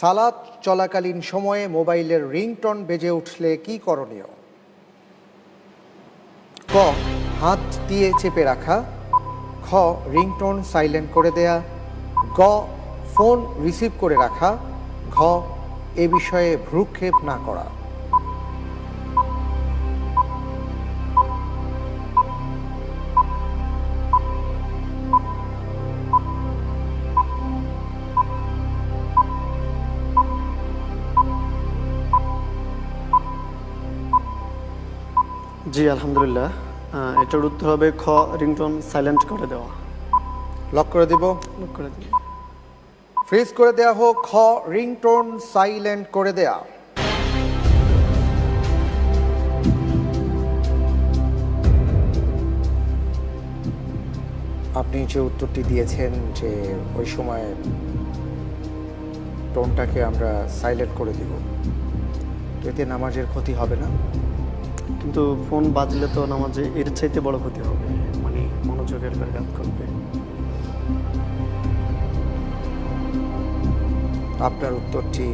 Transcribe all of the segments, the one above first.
সালাত চলাকালীন সময়ে মোবাইলের রিংটন বেজে উঠলে কি করণীয়? ক, হাত দিয়ে চেপে রাখা। খ, রিংটন সাইলেন্ট করে দেয়া। গ, ফোন রিসিভ করে রাখা। ঘ, এ বিষয়ে ভ্রুক্ষেপ না করা। জি আলহামদুলিল্লাহ। এটার উত্তর হবে খ রিংটোন সাইলেন্ট করে দেওয়া। লক করে দিব? লক করে দিন ফ্রিজ করে দেয়া হোক খ রিংটোন সাইলেন্ট করে দেয়া। আপনি যে উত্তরটি দিয়েছেন যে ওই সময় টোনটাকে আমরা সাইলেন্ট করে দিব এতে নামাজের ক্ষতি হবে না। কিন্তু ফোন বাজলে তো নামাজে এর চাইতে বড় ক্ষতি হবে। মানে মনোযোগের ব্যাঘাত করবে আপনার উত্তরটি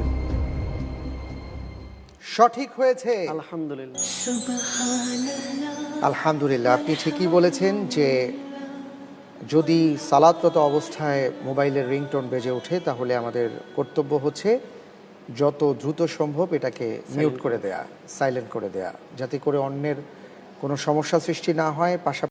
সঠিক হয়েছে। আলহামদুলিল্লাহ। আলহামদুলিল্লাহ আপনি ঠিকই বলেছেন যে যদি সালাদরত অবস্থায় মোবাইলের রিংটোন বেজে ওঠে তাহলে আমাদের কর্তব্য হচ্ছে যত দ্রুত সম্ভব এটাকে মিউট করে দেয়া সাইলেন্ট করে দেয়া যাতে করে অন্যের কোনো সমস্যা সৃষ্টি না হয় পাশাপাশি